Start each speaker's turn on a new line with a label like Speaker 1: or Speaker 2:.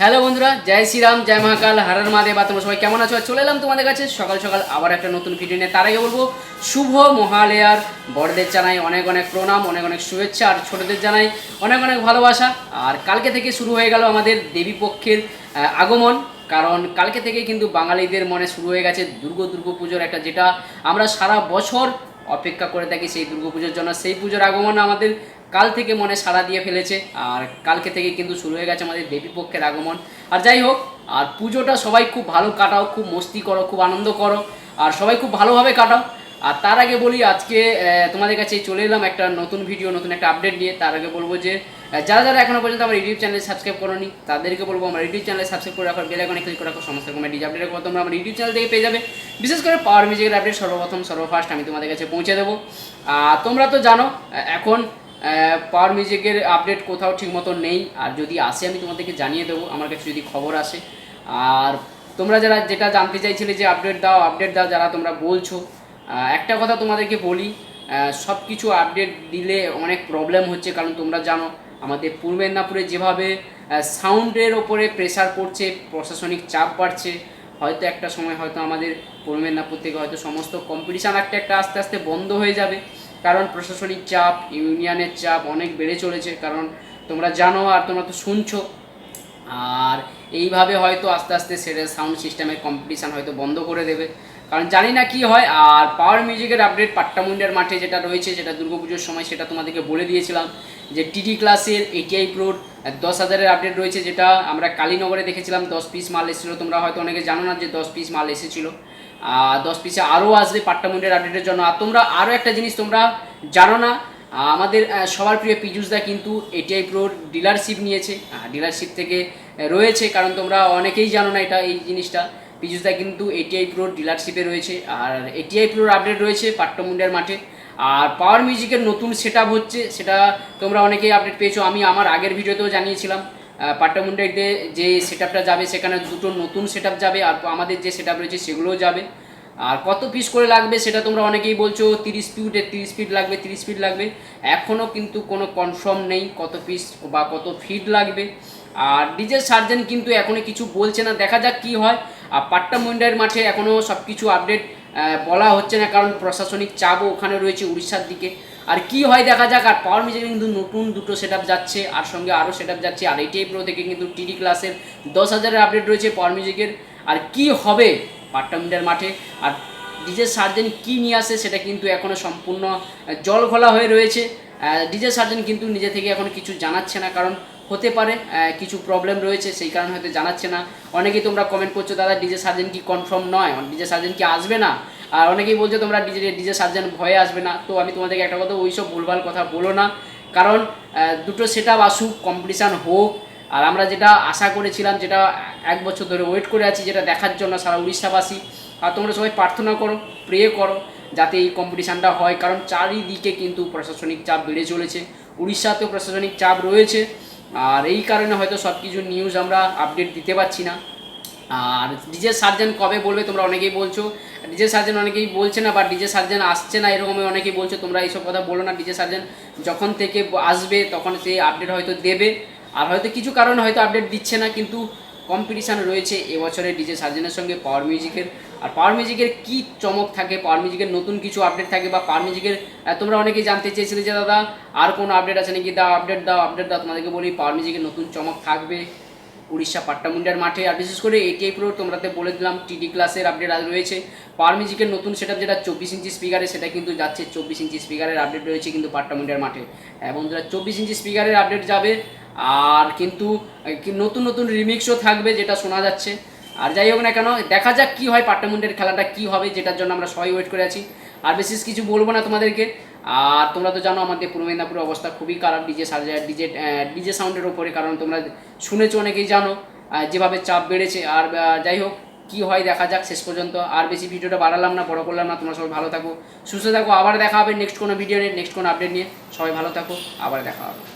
Speaker 1: Hello বন্ধুরা, জয় শ্রীরাম, জয় মহাকাল, হারার মহাদেব, আর তোমরা সবাই কেমন আছো? চলে এলাম তোমাদের কাছে। সকাল সকাল আবার একটা নতুন ভিডিও নিয়ে। তার আগে বলব, শুভ মহালয়ার। বড়দের জানাই অনেক অনেক প্রণাম, অনেক অনেক শুভেচ্ছা, আর ছোটদের জানাই অনেক অনেক ভালোবাসা। আর কালকে থেকে শুরু হয়ে গেল আমাদের দেবী পক্ষের আগমন। কারণ কালকে থেকে কিন্তু বাঙালিদের মনে শুরু হয়ে গেছে দুর্গা দুর্গা পুজোর একটা যেটা আমরা সারা বছর অপেক্ষা করে থাকি সেই দুর্গা পুজোর জন্য। সেই পুজোর আগমন আমাদের কাল থেকে মনে সাড়া দিয়ে ফেলেছে। আর কালকে থেকে কিন্তু শুরু হয়ে গেছে আমাদের দেবী পক্ষের আগমন। আর যাই হোক, আর পুজোটা সবাই খুব ভালো কাটাও, খুব মস্তি করো, খুব আনন্দ করো, আর সবাই খুব ভালোভাবে কাটাও। আর তার আগে বলি, আজকে তোমাদের কাছে চলে এলাম একটা নতুন ভিডিও নতুন একটা আপডেট নিয়ে। তার আগে বলব যে যারা যারা এখনও পর্যন্ত আমার ইউটিউব চ্যানেল সাবস্ক্রাইব করোনি, তাদেরকে বলব আমার ইউটিউব চ্যানেল সাবস্ক্রাইব করে রাখো বেল আইকনে ক্লিক করে রাখো, সমস্ত রকমের ডিজ আপডেটের কথা তোমরা আমার ইউটিউব চ্যানেল থেকে পেয়ে যাবে। বিশেষ করে পাওয়ার মিউজিকের আপডেট সর্বপ্রথম, সর্বফার্স্ট আমি তোমাদের কাছে পৌঁছে দেবো। আর তোমরা তো জানো এখন পাওয়ার মিউজিকের আপডেট কোথাও ঠিক মতো নেই। আর যদি আসে, আমি তোমাদেরকে জানিয়ে দেবো। আমার কাছে যদি খবর আসে। আর তোমরা যারা যেটা জানতে চাইছিলে যে আপডেট দাও আপডেট দাও, যারা তোমরা বলছো একটা কথা তোমাদেরকে বলি সব কিছু আপডেট দিলে অনেক প্রবলেম হচ্ছে। কারণ তোমরা জানো, আমাদের পূর্ব মেদিনীপুরে যেভাবে সাউন্ডের ওপরে প্রেশার পড়ছে, প্রশাসনিক চাপ বাড়ছে, হয়তো একটা সময় হয়তো আমাদের পূর্ব মেদিনীপুর থেকে হয়তো সমস্ত কম্পিটিশান একটা একটা আস্তে আস্তে বন্ধ হয়ে যাবে। কারণ প্রশাসনিক চাপ, ইউনিয়নের চাপ অনেক বেড়ে চলেছে, কারণ তোমরা জানো আর তোমরা তো শুনছো। আর এইভাবে হয়তো আস্তে আস্তে সেটা সাউন্ড সিস্টেমের কম্পিটিশান হয়তো বন্ধ করে দেবে। কারণ জানি না কি হয়, আর পাওয়ার মিউজিকের আপডেট পাট্টামুন্ডার মাঠে যেটা রয়েছে, যেটা দুর্গাপুজোর সময় সেটা তোমাদেরকে বলে দিয়েছিলাম, যে টিডি ক্লাসের এটিআই প্রোর দশ হাজারের আপডেট রয়েছে, যেটা আমরা কালীনগরে দেখেছিলাম, দশ পিস মাল এসেছিল। তোমরা হয়তো অনেকে জানো না যে দশ পিস মাল এসেছিল। দশ পিসে আরও আসবে পাট্টামুন্ডের আপডেটের জন্য। আর তোমরা আরও একটা জিনিস তোমরা জানো না আমাদের সবার প্রিয় পীযুষদা কিন্তু এটিআই প্রোর ডিলারশিপ নিয়েছে। ডিলারশিপ থেকে রয়েছে, কারণ তোমরা অনেকেই জানো না এটা, এই জিনিসটা। পীযুষদা কিন্তু এটিআই প্রোর ডিলারশিপে রয়েছে, আর এটিআই প্রোর আপডেট রয়েছে পাট্টমুন্ডার মাঠে। আর পাওয়ার মিউজিকের নতুন সেট হচ্ছে, সেটা তোমরা অনেকেই আপডেট পেয়েছ। আমি আমার আগের ভিডিওতেও জানিয়েছিলাম। পাট্টামুন্ডাইতে যে সেট যাবে, সেখানে দুটো নতুন সেট যাবে আর আমাদের যে সেট রয়েছে সেগুলোও যাবে। আর কত পিস করে লাগবে সেটা তোমরা অনেকেই বলছো, তিরিশ ফিট তিরিশ ফিট লাগবে, তিরিশ ফিট লাগবে। এখনও কিন্তু কোনো কনফার্ম নেই কত পিস বা কত ফিট লাগবে। আর ডিজে সার্জেন কিন্তু এখনও কিছু বলছে না। দেখা যাক কি হয়। আর পাট্টা মুন্ডার মাঠে এখনও সব কিছু আপডেট বলা হচ্ছে না, কারণ প্রশাসনিক চাপও ওখানে রয়েছে উড়িষ্যার দিকে। আর কি হয় দেখা যাক, আর পাওয়ার মিজারে কিন্তু নতুন দুটো সেট যাচ্ছে, আর সঙ্গে আরও সেট যাচ্ছে, আর এইটিআই প্রো থেকে কিন্তু টিডি ক্লাসের দশ হাজারের আপডেট রয়েছে পাওয়ার মিউজিকের আর কি হবে পাট্টা মিটার মাঠে? আর ডিজে সার্জেন কী নিয়ে আসে সেটা কিন্তু এখনও সম্পূর্ণ জল ঘোলা হয়ে রয়েছে। ডিজে সার্জেন কিন্তু নিজে থেকে এখন কিছু জানাচ্ছে না, কারণ হতে পারে কিছু প্রবলেম রয়েছে, সেই কারণে হয়তো জানাচ্ছে না। অনেকেই তোমরা কমেন্ট করছ, দাদা ডিজে সার্জেন কি কনফার্ম নয়? ডিজে সার্জেন কি আসবে না? আর অনেকেই বলছো, তোমরা ডিজে ডিজে সার্জেন ভয়ে আসবে না। তো আমি তোমাদেরকে একটা কথা, ওইসব ভুলভাল কথা বলো না। কারণ দুটো সেট আপ আসুক কম্পিটিশান হোক, আর আমরা যেটা আশা করেছিলাম, যেটা এক বছর ধরে ওয়েট করে আছি, যেটা দেখার জন্য সারা উড়িষ্যাবাসী, আর তোমরা সবাই প্রার্থনা করো প্রে করো। যাতে এই কম্পিটিশানটা হয়, কারণ চারিদিকে কিন্তু প্রশাসনিক চাপ বেড়ে চলেছে। উড়িষ্যাতেও প্রশাসনিক চাপ রয়েছে। আর এই কারণে হয়তো সব কিছু নিউজ আমরা আপডেট দিতে পারছি না। আর ডিজে সার্জেন কবে বলবে তোমরা অনেকেই বলছো। ডিজে সার্জেন অনেকেই বলছে না বা ডিজে সার্জেন আসছে না এরকমই অনেকেই বলছো। তোমরা এইসব কথা বলো না, ডিজে সার্জেন যখন থেকে আসবে তখন সে আপডেট হয়তো দেবে। আর হয়তো কিছু কারণে হয়তো আপডেট দিচ্ছে না, কিন্তু কম্পিটিশান রয়েছে। এবছরে ডিজে সার্জেনের সঙ্গে পাওয়ার মিউজিকের আর পাওয়ার মিউজিকের কী চমক থাকে? পাওয়ার মিউজিকের নতুন কিছু আপডেট থাকে বা পাওয়ার মিউজিকের তোমরা অনেকেই জানতে চেয়েছিলে যে দাদা, আর কোনো আপডেট আছে নাকি? দাও আপডেট দাও আপডেট দাও। তোমাদেরকে বলি পাওয়ার মিউজিকের নতুন চমক থাকবে উড়িষ্যা পাট্টামুন্ডার মাঠে। আর বিশেষ করে এটিআই প্রো তোমরাতে বলে দিলাম টিডি ক্লাসের আপডেট আজ রয়েছে। পাওয়ার মিউজিকের নতুন সেট যেটা চব্বিশ ইঞ্চি স্পিকারে সেটা কিন্তু যাচ্ছে চব্বিশ ইঞ্চি স্পিকারের আপডেট রয়েছে কিন্তু পাট্টামুন্ডার মাঠে। হ্যাঁ বন্ধুরা, চব্বিশ ইঞ্চি স্পিকারের আপডেট যাবে। আর কিন্তু নতুন নতুন রিমিক্সও থাকবে, যেটা শোনা যাচ্ছে। আর যাই হোক না কেন, দেখা যাক কী হয় পাট্টামুন্ডের খেলাটা কী হবে, যেটার জন্য আমরা সবাই ওয়েট করে আছি। আর বিশেষ কিছু বলব না তোমাদেরকে। আর তোমরা তো জানো আমাদের পূর্ব মেদিনীপুরের অবস্থা খুবই খারাপ ডিজে সার্জার ডিজে ডিজে সাউন্ডের ওপরে কারণ তোমরা শুনেছো, অনেকেই জানো যেভাবে চাপ বেড়েছে। আর যাই হোক, কী হয় দেখা যাক শেষ পর্যন্ত। আর বেশি ভিডিওটা বাড়ালাম না, বড় করলাম না, তোমরা সবাই ভালো থাকো, সুস্থ থাকো। আবার দেখা হবে নেক্সট কোনো ভিডিও নিয়ে নেক্সট কোনো আপডেট নিয়ে। সবাই ভালো থাকো, আবার দেখা হবে।